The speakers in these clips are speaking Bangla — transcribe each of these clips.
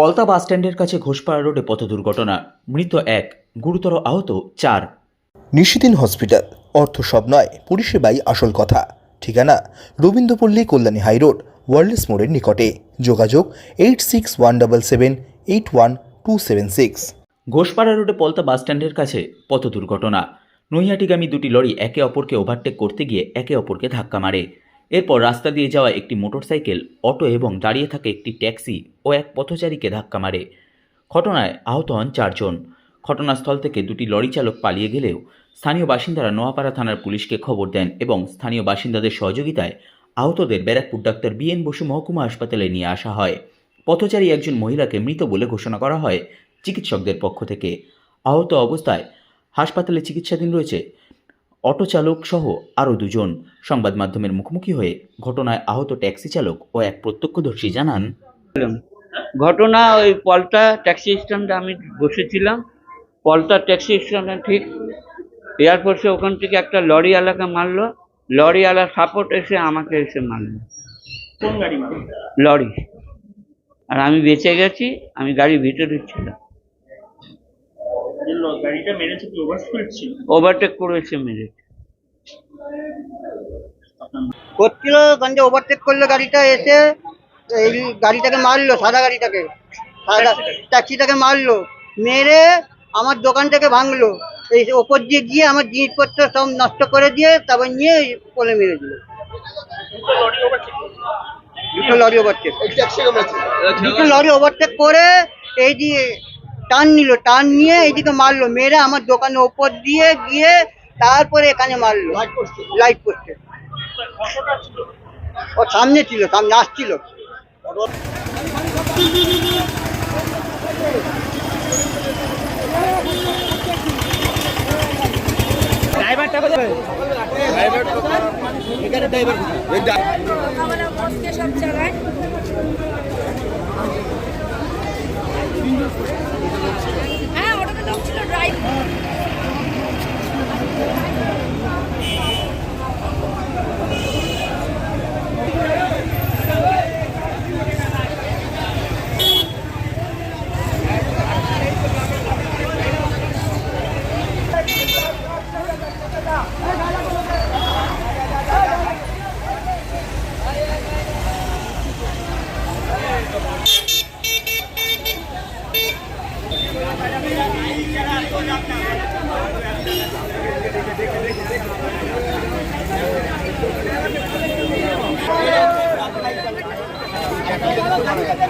পলতা বাসস্ট্যান্ডের কাছে ঘোষপাড়া রোডে পথ দুর্ঘটনা মৃত এক গুরুতর আহত চার। নিশিদিন হসপিটাল অর্থ সব নয় পরিষেবাই আসল কথা। ঠিকানা রবীন্দ্রপল্লী কল্যাণী হাইরোড ওয়ার্ল্ডস মোড়ের নিকটে। যোগাযোগ eight six one double seven eight one two seven six. Ghoshpara রোডে পলতা বাসস্ট্যান্ডের কাছে পথ দুর্ঘটনা নৈহাটিগামী দুটি লরি একে অপরকে ওভারটেক করতে গিয়ে একে অপরকে ধাক্কা মারে। এরপর রাস্তা দিয়ে যাওয়া একটি মোটরসাইকেল, অটো এবং দাঁড়িয়ে থাকা একটি ট্যাক্সি ও এক পথচারীকে ধাক্কা মারে। ঘটনায় আহত হন চারজন। ঘটনাস্থল থেকে দুটি লরি চালক পালিয়ে গেলেও স্থানীয় বাসিন্দারা নোয়াপাড়া থানার পুলিশকে খবর দেন এবং স্থানীয় বাসিন্দাদের সহযোগিতায় আহতদের ব্যারাকপুর ডাক্তার বিএন বসু মহকুমা হাসপাতালে নিয়ে আসা হয়। পথচারী একজন মহিলাকে মৃত বলে ঘোষণা করা হয় চিকিৎসকদের পক্ষ থেকে। আহত অবস্থায় হাসপাতালে চিকিৎসাধীন রয়েছে অটো চালক সহ আরও দুজন। সংবাদ মাধ্যমের মুখোমুখি হয়ে ঘটনায় আহত ট্যাক্সি চালক ও এক প্রত্যক্ষদর্শী জানান ঘটনা ওই পলতা ট্যাক্সি স্ট্যান্ডে আমি বসেছিলাম। পলতা ট্যাক্সি স্ট্যান্ডে ঠিক এয়ারফোর্সে ওখান থেকে একটা লরিওয়ালাকে মারলো। লরিওয়ালা সাপোর্ট এসে আমাকে এসে মারলো। কোন গাড়ি লরি। আর আমি বেঁচে গেছি আমি গাড়ির ভিতরে ছিলাম। গাড়িটা মেরেছে কি ওভার স্পিড ছিল? ওভারটেক করে এসে মেরেছে আপনার করছিল গঞ্জে ওভারটেক করল গাড়িটা এসে এই গাড়িটাকে মারলো সাদা গাড়িটাকে। সাদা ট্যাক্সিটাকে মারলো। মেরে আমার দোকানটাকে ভাঙলো। এই ওপর দিয়ে গিয়ে আমার জিনিসপত্র সব নষ্ট করে দিয়ে তারপর নিয়ে কোলে মেরে দিল। দুটো লরি ওভারটেক দুটো লরি ওভারটেক করে এই দিয়ে টান নিল টান নিয়ে এইদিকে মারলো মেয়েরা আমার দোকানের ওপর দিয়ে গিয়ে তারপরে এখানে মারলো। লাইট পোস্টে ও সামনে ছিল সামনে আসছিল। সব চালায়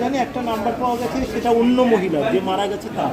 যায়নি একটা নাম্বার পাওয়া গেছে সেটা অন্য মহিলা যে মারা গেছে তার।